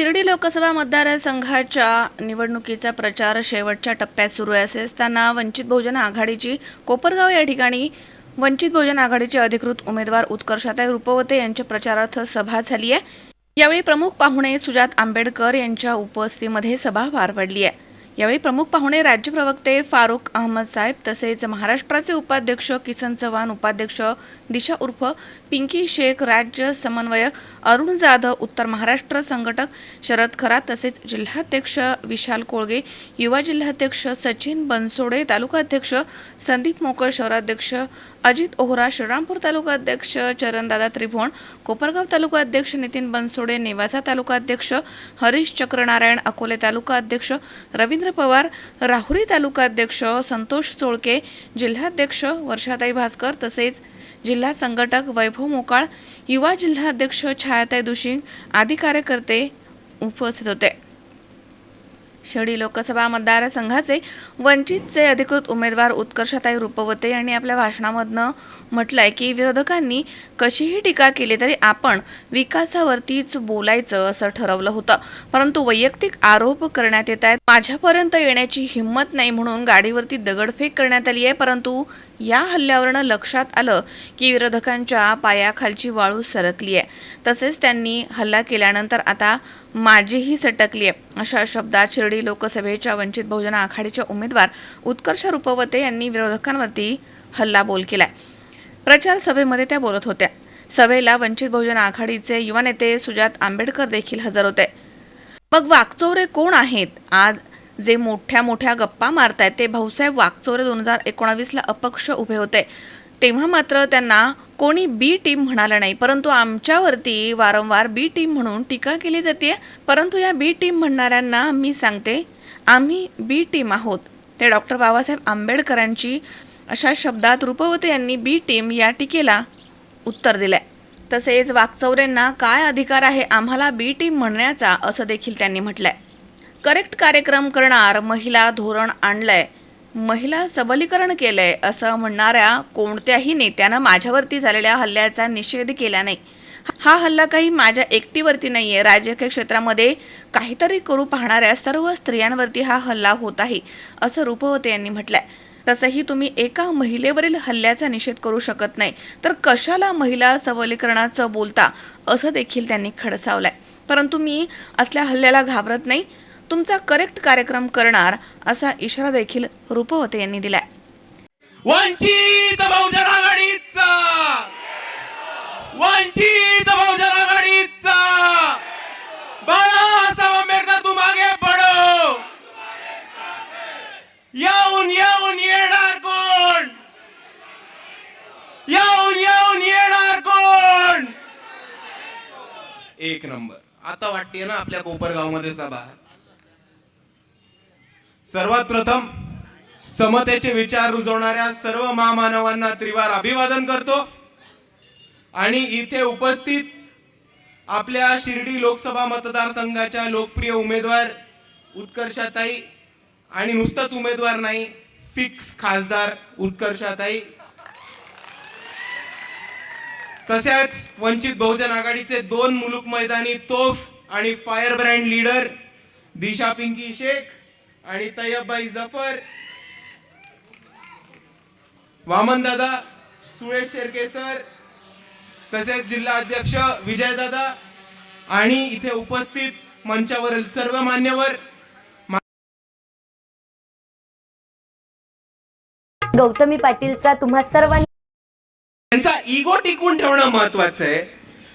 शिर्डी लोकसभा मतदारसंघाच्या निवडणुकीचा प्रचार शेवटच्या टप्प्यात सुरू आहे. असे असताना वंचित बहुजन आघाडीची कोपरगाव या ठिकाणी वंचित बहुजन आघाडीचे अधिकृत उमेदवार उत्कर्षाताई रुपवते यांच्या प्रचारार्थ सभा झाली आहे. यावेळी प्रमुख पाहुणे सुजात आंबेडकर यांच्या उपस्थितीमध्ये सभा पार पडली आहे. यावेळी प्रमुख पाहुणे राज्य प्रवक्ते फारुख अहमद साहेब तसेच महाराष्ट्राचे उपाध्यक्ष किसन चव्हाण उपाध्यक्ष दिशा उर्फ पिंकी शेख राज्य समन्वयक अरुण जाधव उत्तर महाराष्ट्र संघटक शरद खरा तसेच जिल्हाध्यक्ष विशाल कोळगे युवा जिल्हाध्यक्ष सचिन बनसोडे तालुकाध्यक्ष संदीप मोकळ शहराध्यक्ष अजित ओहरा श्रीरामपूर तालुकाध्यक्ष चरणदादा त्रिभुवन कोपरगाव तालुका अध्यक्ष नितीन बनसोडे नेवासा तालुकाध्यक्ष हरीश चक्रनारायण अकोले तालुका अध्यक्ष रवींद्र पवार राहुरी तालुकाध्यक्ष संतोष चोळके जिल्हाध्यक्ष वर्षाताई भास्कर तसेच जिल्हा संघटक वैभव मोकाळ युवा जिल्हाध्यक्ष छायाताई दुशिंग आदी कार्यकर्ते उपस्थित होते. शिर्डी लोकसभा मतदारसंघाचे वंचितचे अधिकृत उमेदवार उत्कर्षताई रुपवते यांनी आपल्या भाषणामधनं म्हटलंय की विरोधकांनी कशीही टीका केली तरी आपण विकासावरतीच बोलायचं असं ठरवलं होतं. परंतु वैयक्तिक आरोप करण्यात येत आहेत. माझ्यापर्यंत येण्याची हिंमत नाही म्हणून गाडीवरती दगडफेक करण्यात आली आहे. परंतु या हल्ल्यावरनं लक्षात आलं की विरोधकांच्या पायाखालची वाळू सरकली आहे. तसेच त्यांनी हल्ला केल्यानंतर आता माझीही सटकली आहे. अशा शब्दात शिर्डी लोकसभेच्या वंचित बहुजन आघाडीच्या उमेदवार उत्कर्ष रुपवते यांनी विरोधकांवरती हल्लाबोल केलाय. प्रचार सभेमध्ये त्या बोलत होत्या. सभेला वंचित बहुजन आघाडीचे युवा नेते सुजात आंबेडकर देखील हजर होते. मग वाकचौरे कोण आहेत? आज जे मोठ्या मोठ्या गप्पा मारतायत ते भाऊसाहेब वाकचौरे दोन हजार एकोणावीसला अपक्ष उभे होते. तेव्हा मात्र त्यांना कोणी बी टीम म्हणालं नाही. परंतु आमच्यावरती वारंवार बी टीम म्हणून टीका केली जाते परंतु या बी टीम म्हणणाऱ्यांना मी सांगते आम्ही बी टीम आहोत. ते डॉक्टर बाबासाहेब आंबेडकरांची अशा शब्दात रूपवते यांनी बी टीम या टीकेला उत्तर दिलंय. तसेच वाकचौरेंना काय अधिकार आहे आम्हाला बी टीम म्हणण्याचा असं देखील त्यांनी म्हटलंय. करेक्ट कार्यक्रम करणार महिला धोरण आणलंय. महिला सबलीकरण केलंय असं म्हणणाऱ्या कोणत्याही नेत्यानं माझ्यावरती झालेल्या हल्ल्याचा निषेध केला नाही. हा हल्ला काही माझ्या एकटीवरती नाही आहे राजकीय क्षेत्रामध्ये काहीतरी करू पाहणाऱ्या सर्व स्त्रियांवरती हा हल्ला होत आहे असं रूपवते यांनी म्हटलंय. तसंही तुम्ही एका महिलेवरील हल्ल्याचा निषेध करू शकत नाही तर कशाला महिला सबलीकरणाचं बोलता असं देखील त्यांनी खडसावलंय. परंतु मी असल्या हल्ल्याला घाबरत नाही. तुमचा करेक्ट कार्यक्रम करणार असा इशारा देखील रूपवते यांनी दिलाय. वंचित बहुजन आघाडीचा! वंचित बहुजन आघाडीचा! बाळासाहेब आंबेडकर तू मागे पडो! येऊन येऊन येणार कोण? येऊन येऊन येणार कोण? एक नंबर. आता वाटते ना आपल्या कोपरगावमध्ये सभा? सर्वात प्रथम समतेचे विचार रुजवणाऱ्या सर्व महामानवांना त्रिवार अभिवादन करतो. आणि इथे उपस्थित आपल्या शिर्डी लोकसभा मतदारसंघाच्या लोकप्रिय उमेदवार उत्कर्षाताई आणि नुसतंच उमेदवार नाही फिक्स खासदार उत्कर्षाताई. तसेच वंचित बहुजन आघाडीचे दोन मुलुक मैदानी तोफ आणि fire brand leader Disha Pinky Shaikh आणि तय्यबबाई जफर. वामनदादा सुरेश शेरके सर. तसेच जिल्हा अध्यक्ष विजयदादा आणि इथे उपस्थित मंचावरील सर्व मान्यवर. गौतमी पाटीलचा तुम्हा सर्वांनी त्यांचा इगो टिकून ठेवणं महत्वाचं आहे.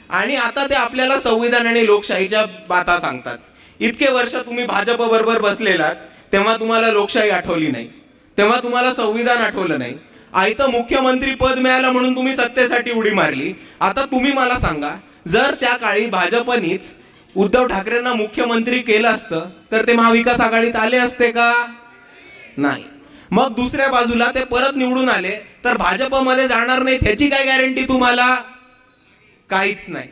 आणि आता ते आपल्याला संविधान आणि लोकशाहीच्या बाता सांगतात. इतके वर्ष तुम्ही भाजप बरोबर बसलेलात. तेव्हा तुम्हाला लोकशाही आठवली नाही. तेव्हा तुम्हाला संविधान आठवलं नाही. आयतं मुख्यमंत्री पद मिळालं म्हणून तुम्ही सत्तेसाठी उडी मारली. आता तुम्ही मला सांगा जर त्या काळी भाजपनीच उद्धव ठाकरेंना मुख्यमंत्री केलं असतं तर ते महाविकास आघाडीत आले असते का? नाही. मग दुसऱ्या बाजूला ते परत निवडून आले तर भाजपमध्ये जाणार नाही त्याची काय गॅरंटी तुम्हाला? काहीच नाही.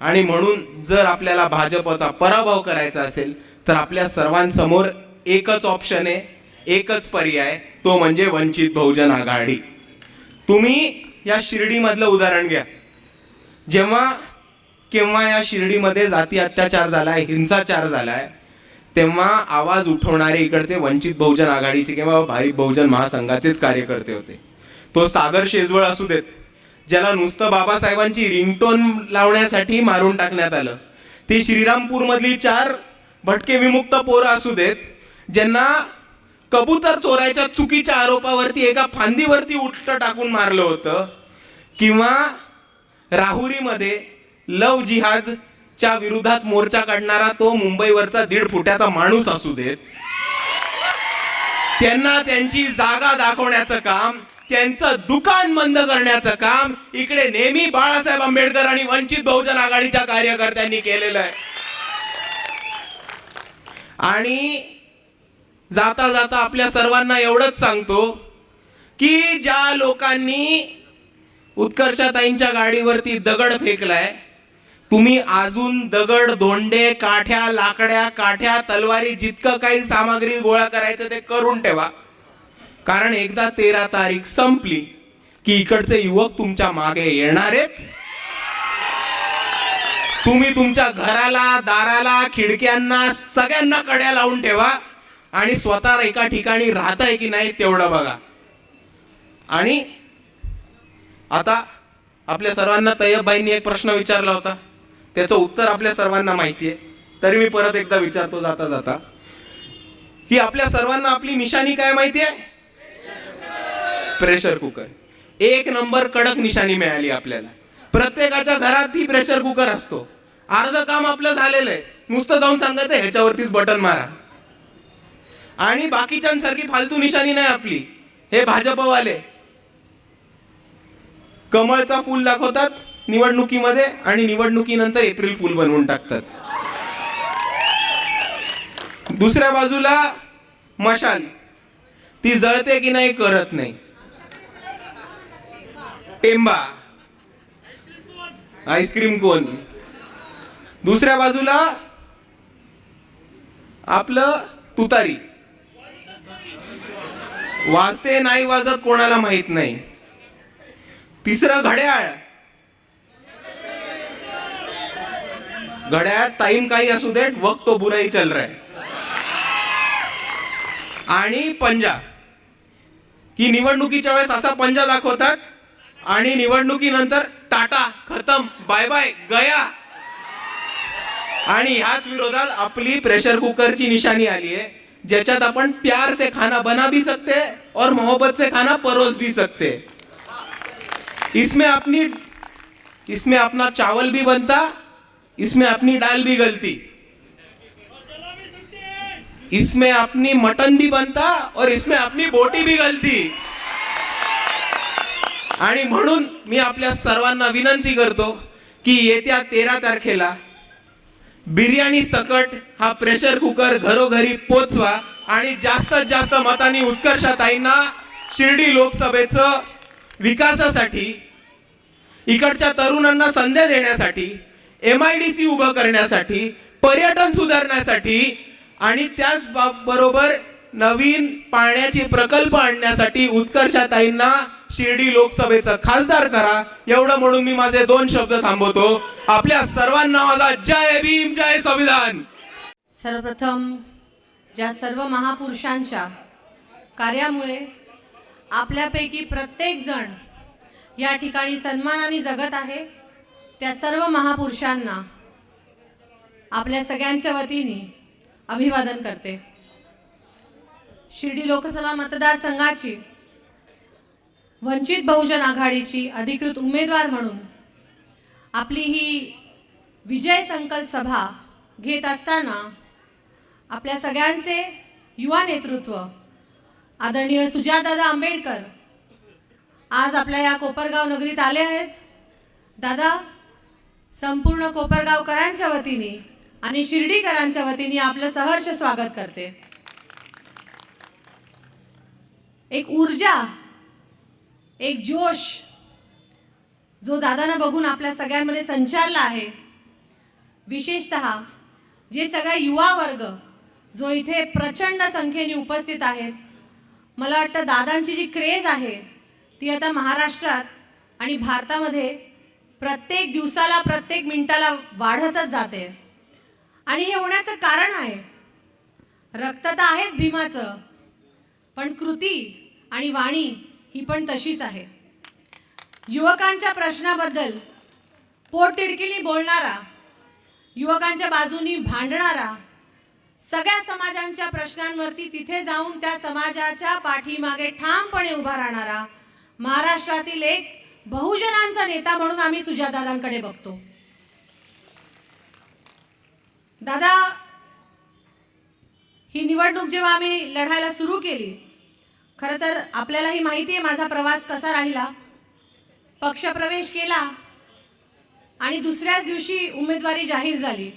आणि म्हणून जर आपल्याला भाजपचा पराभव करायचा असेल तर आपल्या सर्वांसमोर एकच ऑप्शन आहे एकच पर्याय तो म्हणजे वंचित बहुजन आघाडी. तुम्ही या शिर्डीमधलं उदाहरण घ्या. जेव्हा केव्हा या शिर्डीमध्ये जाती अत्याचार झालाय हिंसाचार झालाय तेव्हा आवाज उठवणारे इकडचे वंचित बहुजन आघाडीचे किंवा भाई बहुजन महासंघाचेच कार्यकर्ते होते. तो सागर शेजवळ असू देत ज्याला नुसतं बाबासाहेबांची रिंगटोन लावण्यासाठी मारून टाकण्यात आलं. ती श्रीरामपूर मधली चार भटके विमुक्त पोरं असू देत ज्यांना कबूतर चोरायच्या चुकीच्या आरोपावरती एका फांदीवरती उलट टाकून मारलं होतं किंवा राहुरीमध्ये लव जिहादच्या विरोधात मोर्चा काढणारा तो मुंबईवरचा दीड फुट्याचा माणूस असू देत त्यांना त्यांची जागा दाखवण्याचं काम त्यांचं दुकान बंद करण्याचं काम इकडे नेहमी बाळासाहेब आंबेडकर आणि वंचित बहुजन आघाडीच्या कार्यकर्त्यांनी केलेलं आहे. आणि जाता जाता आपल्या सर्वांना एवढंच सांगतो की ज्या लोकांनी उत्कर्षाताईंच्या गाडीवरती दगड फेकलाय तुम्ही अजून दगड धोंडे काठ्या लाकड्या काठ्या तलवारी जितकं काही सामग्री गोळा करायचं ते करून ठेवा. कारण एकदा तेरा तारीख संपली की इकडचे युवक तुमच्या मागे येणार आहेत. तुम्ही तुमच्या घराला दाराला खिडक्यांना सगळ्यांना कड्या लावून ठेवा. आणि स्वतः एका ठिकाणी राहताय की नाही तेवढं बघा. आणि आता आपल्या सर्वांना तय्यबबाईंनी एक प्रश्न विचारला होता. त्याचं उत्तर आपल्या सर्वांना माहिती आहे तरी मी परत एकदा विचारतो जाता जाता. की आपल्या सर्वांना आपली निशाणी काय माहिती आहे प्रेशर कुकर. एक नंबर कडक निशाणी मिळाली आपल्याला. प्रत्येकाच्या घरात ही प्रेशर कुकर असतो. अर्ध काम आपलं झालेलं आहे. नुसतं जाऊन सांगायचं ह्याच्यावरतीच बटन मारा. आणि बाकीच्यांसारखी फालतू निशाणी नाही आपली. हे भाजपवाले. कमळचा फूल दाखवतात निवडणुकीमध्ये आणि निवडणुकीनंतर एप्रिल फूल बनवून टाकतात. दुसऱ्या बाजूला मशाल. ती जळते की नाही करत नाही. टेंबा. आईस्क्रीम कोण? दुसऱ्या बाजूला आपलं तुतारी. वाजते नाही वाजत कोणाला माहीत नाही. तिसरं घड्याळ. घड्याळ टाइम काही असू देत वक्त तो बुराई चल रहा है. आणि पंजा. की निवडणुकीच्या वेळेस असा पंजा दाखवतात आणि निवडणुकीनंतर टाटा खतम बाय बाय गया. आणि ह्याच विरोधात आपली प्रेशर कुकरची निशाणी आली आहे. ज्याच्यात आपण प्यार से खाना बना भी सकते और मोहब्बत से खाना परोस भी सकते। इसमें अपनी इसमें अपना चावल भी बनता इसमें अपनी दाल भी गलती। इसमें अपनी मटन भी बनता और इसमें अपनी बोटी भी गलती। आणि म्हणून मी आपल्या सर्वांना विनंती करतो की येत्या तेरा तारखेला बिर्याणी सकट हा प्रेशर कुकर घरोघरी पोचवा आणि जास्तीत जास्त मतांनी उत्कर्षताईंना शिर्डी लोकसभेचं विकासासाठी इकडच्या तरुणांना संधी देण्यासाठी एम आय डी सी उभं करण्यासाठी पर्यटन सुधारण्यासाठी आणि त्याच बरोबर नवीन पाण्याचे प्रकल्प आणण्यासाठी उत्कर्षाताईंना शिर्डी लोकसभेचं खासदार करा. एवढं म्हणून मी माझे दोन शब्द थांबवतो. आपल्या सर्वांना माझा जय भीम जय संविधान. सर्वप्रथम ज्या सर्व महापुरुषांच्या कार्यामुळे आपल्यापैकी प्रत्येकजण या ठिकाणी सन्मानाने जगत आहे त्या सर्व महापुरुषांना आपल्या सगळ्यांच्या वतीने अभिवादन करते. शिर्डी लोकसभा मतदारसंघाची वंचित बहुजन आघाडीची अधिकृत उमेदवार म्हणून आपली ही विजय संकल्प सभा घेत असताना आपल्या सगळ्यांचे युवा नेतृत्व आदरणीय सुजातदादा आंबेडकर आज आपल्या या कोपरगाव नगरीत आले आहेत. दादा संपूर्ण कोपरगावकरांच्या वतीने आणि शिर्डीकरांच्या वतीने आपलं सहर्ष स्वागत करते. एक ऊर्जा एक जोश जो दादांना बघून आपल्या सगळ्यांमध्ये संचारला आहे. विशेषतः जे सगळा युवा वर्ग जो इथे प्रचंड संख्येने उपस्थित आहेत मला वाटतं दादांची जी क्रेज आहे ती आता महाराष्ट्रात आणि भारतामध्ये प्रत्येक दिवसाला प्रत्येक मिनिटाला वाढतच जाते. आणि हे होण्याचं कारण आहे. रक्त तर आहेच भीमाचं पण कृती आणि वाणी ही पण तशीच आहे. युवकांच्या प्रश्नाबद्दल पोटतिडकीने बोलणारा युवकांच्या बाजूनी भांडणारा सगळ्या समाजांच्या प्रश्नांवरती तिथे जाऊन त्या समाजाच्या पाठीमागे ठामपणे उभा राहणारा महाराष्ट्रातील एक बहुजनांचा नेता म्हणून आम्ही सुजादादांकडे बघतो. दादा ही निवडणूक जेव्हा आम्ही लढायला सुरू केली खरं तर आपल्यालाही माहिती आहे माझा प्रवास कसा राहिला. पक्षप्रवेश केला आणि दुसऱ्याच दिवशी उमेदवारी जाहीर झाली.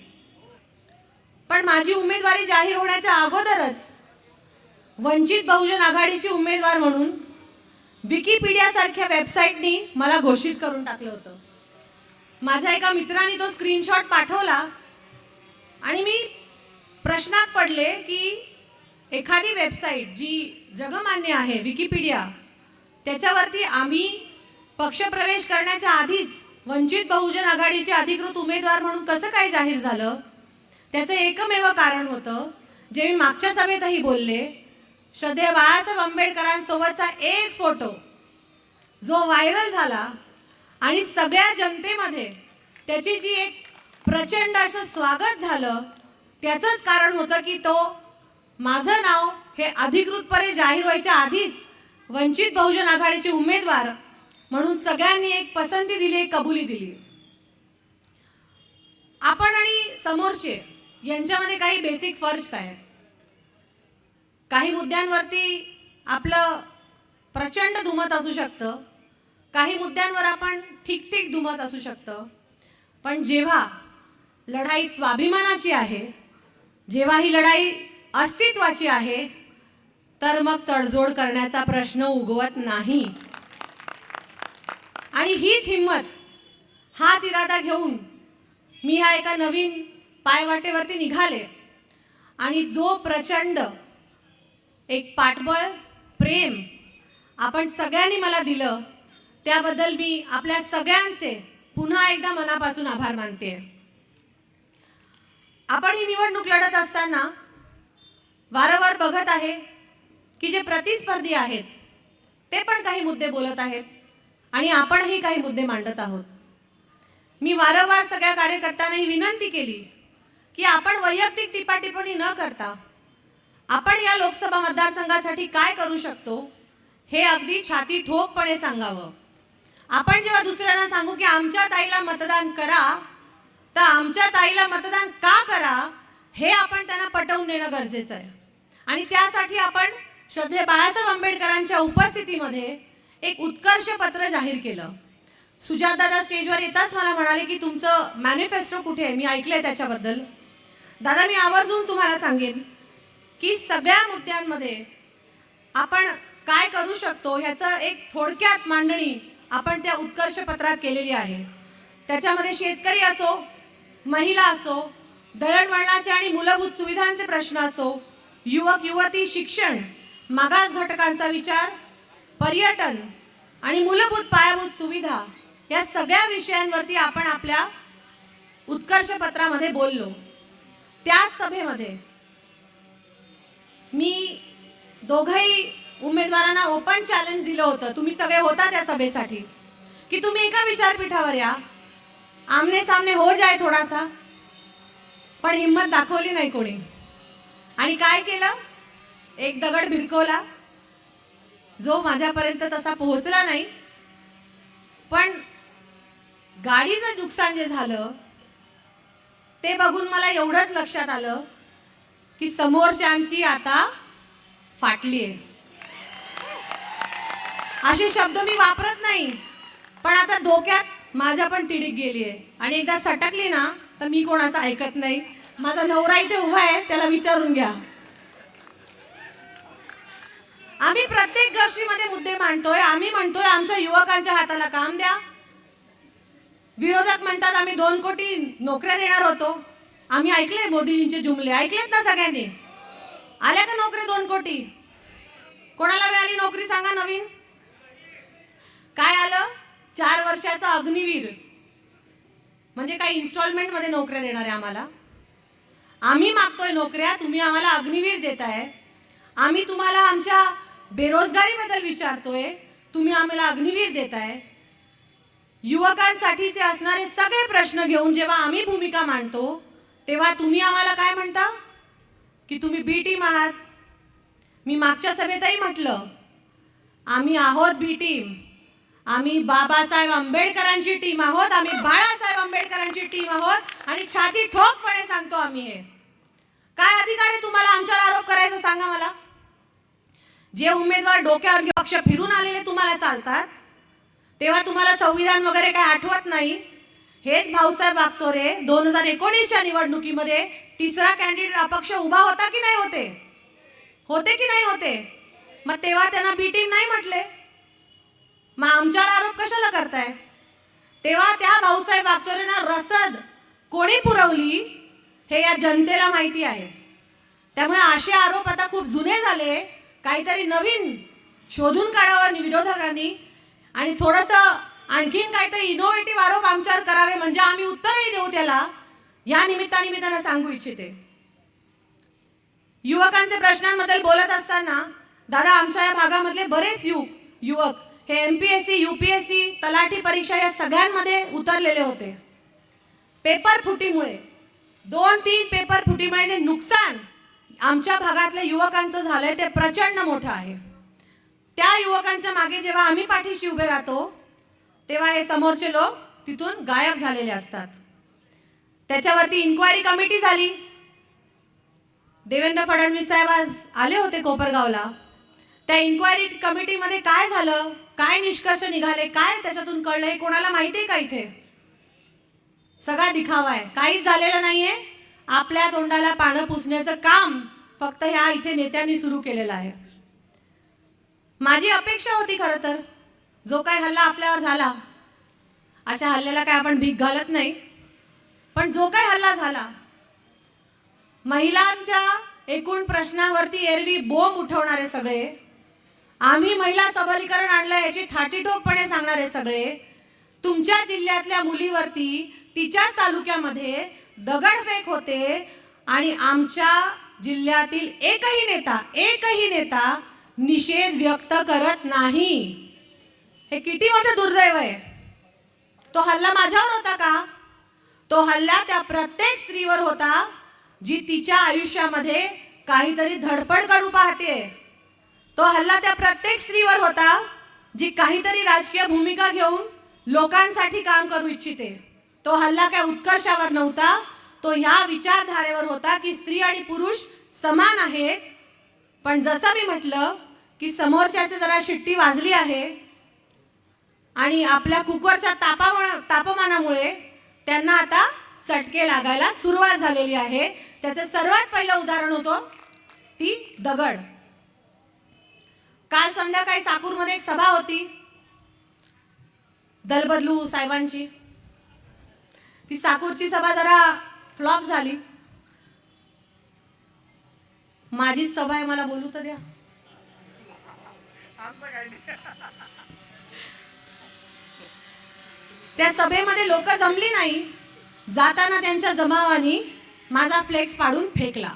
पण माझी उमेदवारी जाहीर होण्याच्या अगोदरच वंचित बहुजन आघाडीची उमेदवार म्हणून विकिपीडिया सारख्या वेबसाईटनी मला घोषित करून टाकलं होतं. माझ्या एका मित्राने तो स्क्रीनशॉट पाठवला आणि मी प्रश्नात पडले की एखादी वेबसाईट जी जगमान्य आहे विकिपीडिया त्याच्यावरती आम्ही पक्षप्रवेश करण्याच्या आधीच वंचित बहुजन आघाडीचे अधिकृत उमेदवार म्हणून कसं काय जाहीर झालं? त्याचं एकमेव कारण होतं जे मी मागच्या सभेतही बोलले श्रद्धेय बाळासाहेब आंबेडकरांसोबतचा एक फोटो जो व्हायरल झाला आणि सगळ्या जनतेमध्ये त्याची जी एक प्रचंड असं स्वागत झालं त्याचंच कारण होतं की तो माझं नाव हे अधिकृतपणे जाहीर व्हायच्या आधीच वंचित बहुजन आघाडीचे उमेदवार म्हणून सगळ्यांनी एक पसंती दिली एक कबुली दिली. आपण आणि समोरचे यांच्यामध्ये काही बेसिक फर्स्ट आहे काही मुद्द्यांवरती आपलं प्रचंड दुमत असू शकतं. काही मुद्द्यांवर आपण ठीक ठीक दुमत असू शकतं. पण जेव्हा लढाई स्वाभिमानाची आहे जेव्हा ही लढाई अस्तित्वाची आहे तर मग तडजोड करण्याचा प्रश्न उगवत नाही. आणि हीच हिंमत हाच इरादा घेऊन मी ह्या एका नवीन पायवाटेवरती निघाले. आणि जो प्रचंड एक पाठबळ प्रेम आपण सगळ्यांनी मला दिलं त्याबद्दल मी आपल्या सगळ्यांचे पुन्हा एकदा मनापासून आभार मानते आपण ही निवडणूक लढत असताना वारंवार बघत आहे की जे प्रतिस्पर्धी आहेत ते पण काही मुद्दे बोलत आहेत आणि आपणही काही मुद्दे मांडत आहोत. मी वारंवार सगळ्या कार्यकर्त्यांना ही विनंती केली की आपण वैयक्तिक टिपाटिपणी न करता आपण या लोकसभा मतदारसंघासाठी काय करू शकतो हे अगदी छाती ठोकपणे सांगावं. आपण जेव्हा दुसऱ्यांना सांगू की आमच्या ताईला मतदान करा तर आमच्या ताईला मतदान का करा हे आपण त्यांना पटवून देणं गरजेचं आहे. आणि त्यासाठी आपण श्रद्धे बाळासाहेब आंबेडकरांच्या उपस्थितीमध्ये एक उत्कर्ष पत्र जाहीर केलं. सुजातदादा स्टेजवर येताच मला म्हणाले की तुमचं मॅनिफेस्टो कुठे आहे? मी ऐकलंय त्याच्याबद्दल. दादा मी आवर्जून तुम्हाला सांगेन की सगळ्या मुद्द्यांमध्ये आपण काय करू शकतो ह्याचं एक थोडक्यात मांडणी आपण त्या उत्कर्ष पत्रात केलेली आहे. त्याच्यामध्ये शेतकरी असो महिला असो दळणवळणाचे आणि मूलभूत सुविधांचे प्रश्न असो युवक युवती शिक्षण मागास घटकांचा विचार पर्यटन आणि मूलभूत पायाभूत सुविधा या सगळ्या विषयांवरती आपण आपल्या उत्कर्ष पत्रामध्ये बोललो. त्याच सभेमध्ये मी दोघही उमेदवारांना ओपन चॅलेंज दिलं होतं. तुम्ही सगळे होता त्या सभेसाठी. की तुम्ही एका विचारपीठावर या. आमने सामने हो जाय थोडासा. पण हिंमत दाखवली नाही कोणी. आणि काय केलं? एक दगड भिरकवला. जो माझ्यापर्यंत तसा पोहोचला नाही. पण गाडीचं नुकसान जे झालं ते बघून मला एवढंच लक्षात आलं की समोरच्यांची आता फाटली आहे. असे शब्द मी वापरत नाही पण आता धोक्यात माझ्या पण तिडीक गेली आहे. आणि एकदा सटकली ना तर मी कोणाचं ऐकत नाही. माझा नवरा इथे उभा आहे त्याला विचारून घ्या. आम्ही प्रत्येक गोष्टीमध्ये मुद्दे मांडतोय आम्ही म्हणतोय आमच्या युवकांच्या हाताला काम द्या. विरोधक म्हणतात आम्ही दोन कोटी नोकऱ्या देणार होतो. आम्ही ऐकले मोदीजींचे जुमले ऐकलेत ना सगळ्यांनी? आल्या का नोकऱ्या दोन कोटी? कोणाला मिळाली नोकरी सांगा नवीन? काय आलं? चार वर्षाचा अग्निवीर. म्हणजे काय इन्स्टॉलमेंटमध्ये नोकऱ्या देणार आहे आम्हाला? आम्ही मागतोय नोकऱ्या तुम्ही आम्हाला अग्निवीर देताय. आम्ही तुम्हाला आमच्या बेरोजगारीबद्दल विचारतोय तुम्ही आम्हाला अग्निवीर देताय. युवकांसाठीचे असणारे सगळे प्रश्न घेऊन जेव्हा आम्ही भूमिका मांडतो तेव्हा तुम्ही आम्हाला काय म्हणता? की तुम्ही बी टीम आहात. मी मागच्या सभेतही म्हटलं आम्ही आहोत बी टीम आम्ही बाबासाहेब आंबेडकरांची टीम आहोत आम्ही बाळासाहेब आंबेडकरांची टीम आहोत आणि छाती ठोकपणे सांगतो आम्ही हे. काय अधिकार आहे तुम्हाला आमच्यावर आरोप करायचा सांगा मला? जे उमेदवार डोक्यावर पक्ष फिरून आलेले तुम्हाला चालतात तेव्हा तुम्हाला संविधान वगैरे काय आठवत नाही? हेच भाऊसाहेब वागचोरे दोन हजार एकोणीसच्या निवडणुकीमध्ये तिसरा कॅन्डिडेट अपक्ष उभा होता की नाही होते? होते की नाही होते? मग तेव्हा त्यांना बी टीम नाही म्हटले. मग आमच्यावर आरोप कशाला करताय? तेव्हा त्या भाऊसाहेब वागचोरेंना रसद कोणी पुरवली हे या जनतेला माहिती आहे. त्यामुळे असे आरोप आता खूप जुने झाले काहीतरी नवीन शोधून काढावं विरोधकांनी. आणि थोडंसं आणखीन काहीतरी इनोव्हेटिव्ह आरोप आमच्यावर करावे म्हणजे आम्ही उत्तरही देऊ त्याला या निमित्ताने मी सांगू इच्छिते. युवकांचे प्रश्नांबद्दल बोलत असताना दादा आमच्या या भागामधले बरेच युवक युवक हे एमपीएससी युपीएससी तलाठी परीक्षा या सगळ्यांमध्ये उतरलेले होते. पेपर फुटीमुळे. दोन तीन पेपर फुटीमुळे जे नुकसान आमच्या भागातल्या युवकांचं झालंय ते प्रचंड मोठं आहे. त्या युवकांच्या मागे जेव्हा आम्ही पाठीशी उभे राहतो तेव्हा हे समोरचे लोक तिथून गायब झालेले असतात. त्याच्यावरती इन्क्वायरी कमिटी झाली. देवेंद्र फडणवीस साहेब आज आले होते कोपरगावला. त्या इन्क्वायरी कमिटीमध्ये काय झालं? काय निष्कर्ष निघाले? काय त्याच्यातून कळलं? हे कोणाला माहिती आहे का इथे? सगळा दिखावा आहे. काहीच झालेलं नाहीये. आपल्या तोंडाला पानं पुसण्याचं काम फक्त ह्या इथे नेत्यांनी सुरू केलेलं आहे. माझी अपेक्षा होती खरं तर. जो काय हल्ला आपल्यावर झाला अशा हल्ल्याला काय आपण भीक घालत नाही. पण जो काय हल्ला झाला महिलांच्या एकूण प्रश्नावरती एरवी बोंब उठवणारे सगळे आम्ही महिला सबलीकरण आणलं याची थाटीठोकपणे सांगणारे सगळे. तुमच्या जिल्ह्यातल्या मुलीवरती तिच्याच तालुक्यामध्ये दगडफेक होते आणि आमच्या जिल्ह्यातील एकही नेता एकही नेता निषेध व्यक्त करत नाही. हे किती मोठं दुर्दैव आहे. तो हल्ला माझ्यावर होता का? तो हल्ला त्या प्रत्येक स्त्रीवर होता जी तिच्या आयुष्यामध्ये काहीतरी धडपड काढू पाहते. तो हल्ला त्या प्रत्येक स्त्रीवर होता जी काहीतरी राजकीय भूमिका घेऊन लोकांसाठी काम करू इच्छिते. तो हल्ला काय उत्कर्षावर नव्हता तो ह्या विचारधारेवर होता की स्त्री आणि पुरुष समान आहेत. पण जसं मी म्हटलं की समोरच्याचे जरा शिट्टी वाजली आहे आणि आपल्या कुकरच्या तापामा तापमानामुळे त्यांना आता चटके लागायला सुरुवात झालेली आहे. त्याचं सर्वात पहिलं उदाहरण होतं ती दगड. काल संध्याकाळी साकूरमध्ये एक सभा होती. दलबदलू साहेबांची. ती साकूरची सभा जरा फ्लॉप झाली. माझीच सभा आहे मला बोलू तर द्या. त्या सभेमध्ये लोक जमली नाही. जाताना त्यांच्या जमावानी माझा फ्लेक्स पाडून फेकला.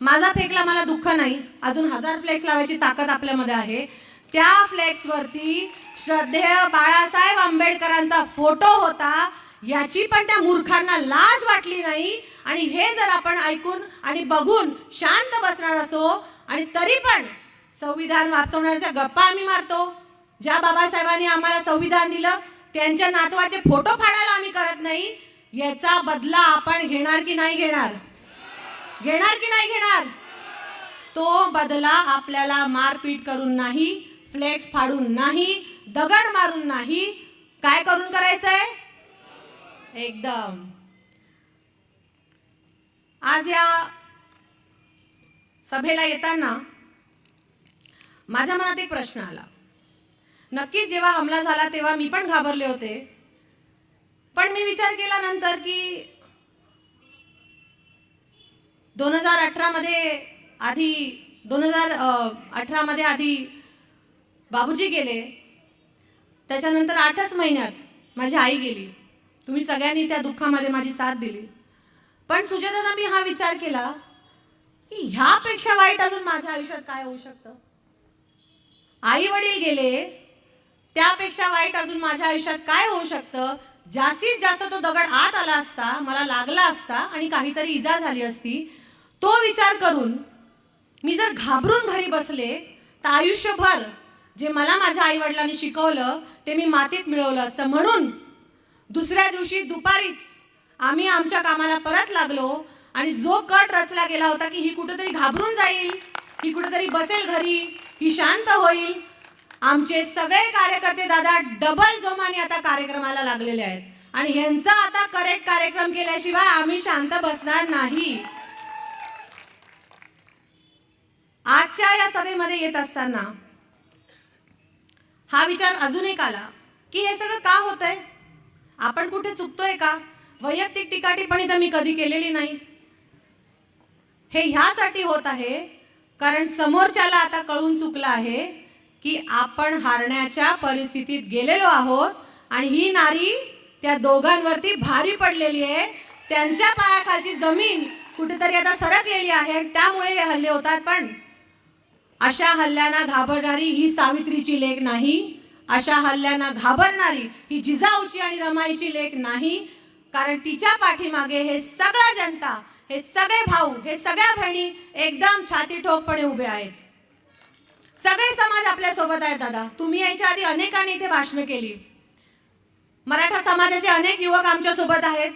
माझा फेकला मला दुःख नाही. अजून हजार फ्लेक्स लावायची ताकद आपल्यामध्ये आहे. त्या फ्लेक्सवरती श्रद्धेय बाळासाहेब आंबेडकरांचा फोटो होता. याची पण त्या मूर्खांना लाज वाटली नाही. आणि हे जर आपण ऐकून आणि बघून शांत बसणार असो आणि तरी पण संविधान वाचवण्याच्या गप्पा आम्ही मारतो. ज्या बाबासाहेबांनी आम्हाला संविधान दिलं त्यांच्या नातवाचे फोटो फाडायला आम्ही करत नाही. याचा बदला आपण घेणार की नाही घेणार? घेणार की नाही घेणार? तो बदला आपल्याला मारपीट करून नाही फ्लेक्स फाडून नाही दगड मारून नाही. काय करून करायचंय? एकदम. आज या सभेला येताना माझ्या मनात एक प्रश्न आला. नक्कीच जेव्हा हमला झाला तेव्हा मी पण घाबरले होते. पण मी विचार केला नंतर की दोन हजार अठरामध्ये आधी दोन हजार अठरामध्ये आधी बाबूजी गेले. त्याच्यानंतर आठच महिन्यात माझी आई गेली. तुम्ही सगळ्यांनी त्या दुःखामध्ये माझी साथ दिली. पण सुजाताना मी हा विचार केला की ह्यापेक्षा वाईट अजून माझ्या आयुष्यात काय होऊ शकतं? आई वडील गेले त्यापेक्षा वाईट अजून माझ्या आयुष्यात काय होऊ शकतं? जास्तीत जास्त तो दगड आत आला असता मला लागला असता आणि काहीतरी इजा झाली असती तो विचार करून मी जर घाबरून घरी बसले तर आयुष्यभर जे मला माझ्या आईवडिलांनी शिकवलं ते मी मातीत मिळवलं असतं. म्हणून दुसऱ्या दिवशी दुपारीच आम्ही आमच्या कामाला परत लागलो आणि जो कट रचला गेला होता की ही कुठेतरी घाबरून जाईल ही कुठेतरी बसेल घरी ही शांत होईल. आमचे सगळे कार्यकर्ते दादा डबल जोमाने आता कार्यक्रमाला लागलेले आहेत. आणि यांचा आता करेक्ट कार्यक्रम केल्याशिवाय आम्ही शांत बसणार नाही. आजच्या या सभेमध्ये येत असताना हा विचार अजून एक आला की हे सगळं का होतंय? आपण कुठे चुकतोय का? वैयक्तिक टिकाटीपणी तर मी कधी केलेली नाही. हे ह्यासाठी होत आहे कारण समोरच्याला आता कळून चुकलं आहे की आपण हारण्याच्या परिस्थितीत गेलेलो आहोत आणि ही नारी त्या दोघांवरती भारी पडलेली आहे. त्यांच्या पायाखालची जमीन कुठेतरी आता सरकलेली आहे आणि त्यामुळे हे हल्ले होतात. पण अशा हल्ल्यांना घाबरणारी ही सावित्रीची लेख नाही. अशा हल्ल्यांना घाबरणारी ही जिजाऊची आणि रमाईची लेख नाही. कारण तिच्या पाठीमागे हे सगळा जनता हे सगळे भाऊ हे सगळ्या बहिणी एकदम छाती ठोकपणे उभे आहेत. सगळे समाज आपल्यासोबत आहेत दादा. तुम्ही यायच्या आधी अनेकांनी इथे भाषणं केली. मराठा समाजाचे अनेक युवक आमच्यासोबत आहेत.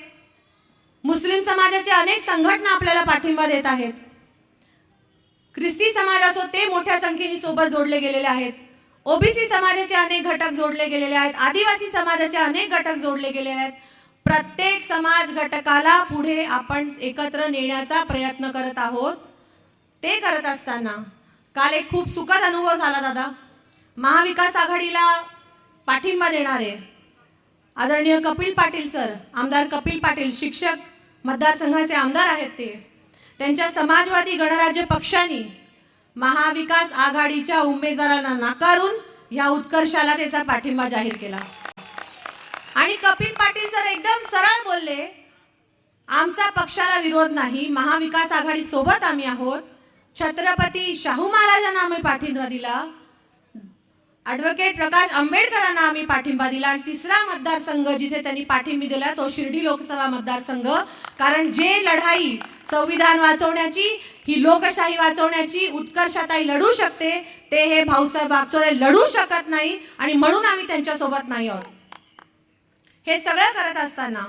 मुस्लिम समाजाचे अनेक संघटना आपल्याला पाठिंबा देत आहेत. ख्रिस्ती समाज असो ते मोठ्या संख्येने सोबत जोडले गेलेले आहेत. ओबीसी समाजाचे अनेक घटक जोडले गेलेले आहेत. आदिवासी समाजाचे अनेक घटक जोडले गेले आहेत. प्रत्येक समाज घटकाला पुढे आपण एकत्र नेण्याचा प्रयत्न करत आहोत. ते करत असताना काल एक खूप सुखद अनुभव झाला दादा. महाविकास आघाडीला पाठिंबा देणारे आदरणीय कपिल पाटील सर आमदार कपिल पाटील शिक्षक मतदारसंघाचे आमदार आहेत ते. त्यांच्या समाजवादी गणराज्य पक्षाने महाविकास आघाडीच्या उमेदवारांना नाकारून या उत्कर्षाला त्याचा पाठिंबा जाहीर केला. आणि कपिल पाटील सर एकदम सरळ बोलले आमचा पक्षाला विरोध नाही महाविकास आघाडी सोबत आम्ही आहोत. छत्रपती शाहू महाराजांना आम्ही पाठिंबा दिला. ऍडव्होकेट प्रकाश आंबेडकरांना आम्ही पाठिंबा दिला. आणि तिसरा मतदारसंघ जिथे त्यांनी पाठिंबा दिला तो शिर्डी लोकसभा मतदारसंघ. कारण जे लढाई संविधान वाचवण्याची ही लोकशाही वाचवण्याची उत्कर्षताई लढू शकते ते हे भाऊसाहेब वागचोरे लढू शकत नाही आणि म्हणून आम्ही त्यांच्यासोबत नाही आहोत. हे सगळं करत असताना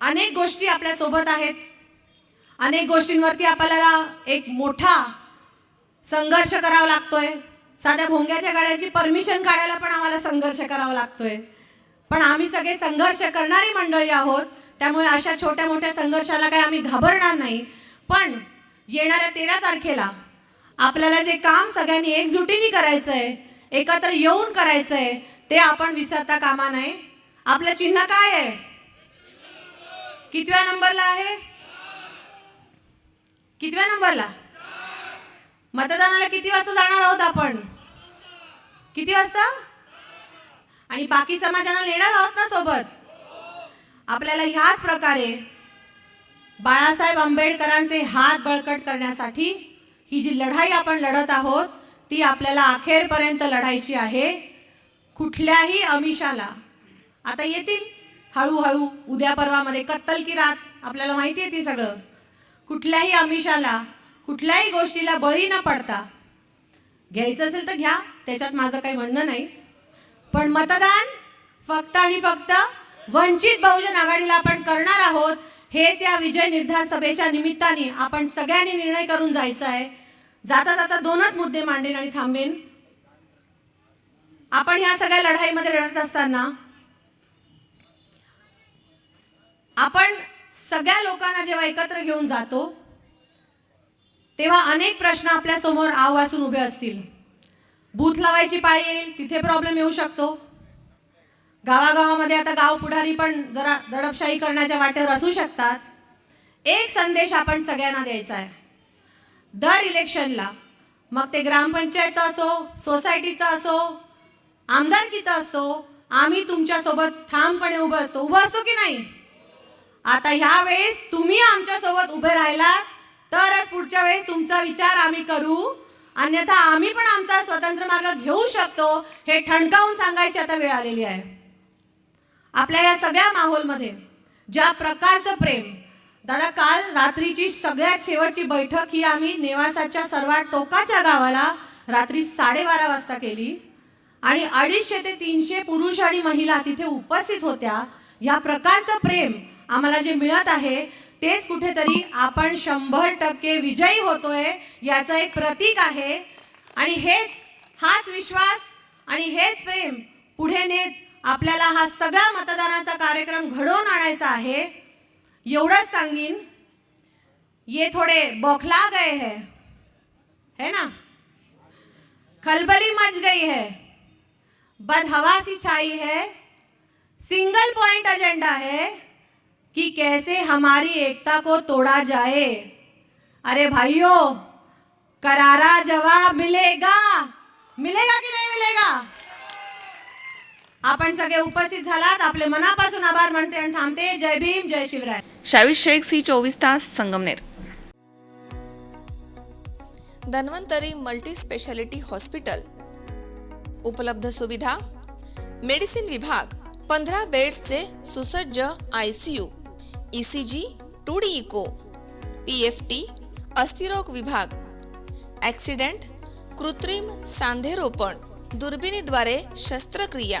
अनेक गोष्टी आपल्यासोबत आहेत. अनेक गोष्टींवरती आपल्याला एक मोठा संघर्ष करावा लागतोय. साध्या भोंग्याच्या गाड्याची परमिशन काढायला पण आम्हाला संघर्ष करावा लागतोय. पण आम्ही सगळे संघर्ष करणारी मंडळी आहोत. त्यामुळे अशा छोट्या मोठ्या संघर्षाला काही आम्ही घाबरणार नाही. पण येणाऱ्या तेरा तारखेला आपल्याला जे काम सगळ्यांनी एकजुटीने करायचं आहे एकत्र येऊन करायचं आहे ते आपण विसरता कामा नये. आपलं चिन्ह काय आहे? कितव्या नंबरला आहे? कितव्या नंबरला? मतदानाला किती वाजता जाणार आहोत आपण? किती वाजता? आणि बाकी समाजाला येणार आहोत ना सोबत? आपल्याला ह्याच प्रकारे बाळासाहेब आंबेडकरांचे हात बळकट करण्यासाठी ही जी लढाई आपण लढत आहोत ती आपल्याला अखेरपर्यंत लढायची आहे. कुठल्याही अमिषाला आता येतील हळूहळू उद्या परवामध्ये कत्तल की रात आपल्याला माहिती आहे ती सगळं. कुठल्याही अमिषाला कुठल्याही गोष्टीला बळी न पडता घ्यायचं असेल तर घ्या त्याच्यात माझं काही म्हणणं नाही. पण मतदान फक्त आणि फक्त वंचित बहुजन आघाडीला आपण करणार आहोत. हेच या विजय निर्धार सभेच्या निमित्ताने आपण सगळ्यांनी निर्णय करून जायचं आहे. जाता जाता दोनच मुद्दे मांडेन आणि थांबेन. आपण ह्या सगळ्या लढाईमध्ये लढत असताना आपण सगळ्या लोकांना जेव्हा एकत्र घेऊन जातो तेव्हा अनेक प्रश्न आपल्यासमोर आव वासून उभे असतील. बूथ लावायची पाळी येईल तिथे प्रॉब्लेम येऊ शकतो. गावागावामध्ये आता गाव पुढारी पण जरा दडपशाही करण्याच्या वाटेवर असू शकतात. एक संदेश आपण सगळ्यांना द्यायचा आहे. दर इलेक्शनला मग ते ग्रामपंचायतचा असो सोसायटीचा असो आमदारकीचा असो आम्ही तुमच्यासोबत ठामपणे उभं असतो. उभं असतो की नाही? आता ह्या वेळेस तुम्ही आमच्यासोबत उभे राहिलात तरच पुढच्या वेळेस तुमचा विचार आम्ही करू. अन्यथा आम्ही पण आमचा स्वतंत्र मार्ग घेऊ शकतो हे ठणकावून सांगायची आता वेळ आलेली आहे. आपल्या या सगळ्या माहोलमध्ये ज्या प्रकारचं प्रेम दादा काल रात्रीची सगळ्यात शेवटची बैठक ही आम्ही नेवासाच्या सर्वात टोकाच्या गावाला रात्री साडेबारा वाजता केली. आणि अडीचशे ते तीनशे पुरुष आणि महिला तिथे उपस्थित होत्या. या प्रकारचं प्रेम आम्हाला जे मिळत आहे तेच कुठेतरी आपण शंभर टक्के विजयी होतोय याचं एक प्रतीक आहे. आणि हेच हाच विश्वास आणि हेच प्रेम पुढे नेत आपल्याला हा सगळा मतदानाचा कार्यक्रम घडवून आणायचा आहे. एवढंच सांगीन. ये थोडे बौखला गए है. है ना? खलबली मच गई है. बदहवासी छाई है. सिंगल पॉइंट एजेंडा है कि कैसे हमारी एकता को तोड़ा जाए। अरे भाइयों करारा जवाब मिलेगा। मिलेगा की नहीं मिलेगा? आपण सगळे उपस्थित झालात. आपले मनापासून आभार म्हणते आणि थांबते. जय भीम जय शिवराय. शावीर शेख सी चोवीस तास Sangamner. Dhanvantari multi speciality hospital. उपलब्ध सुविधा. मेडिसिन विभाग पंधरा बेड्सचे सुसज्ज I C U. E C G two D echo. P F T अस्थिरोग विभाग. ॲक्सिडेंट कृत्रिम सांधेरोपण दुर्बिणीद्वारे शस्त्रक्रिया.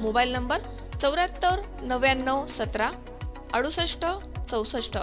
मोबाईल नंबर चौऱ्याहत्तर नव्याण्णव सतरा अडुसष्ट चौसष्ट.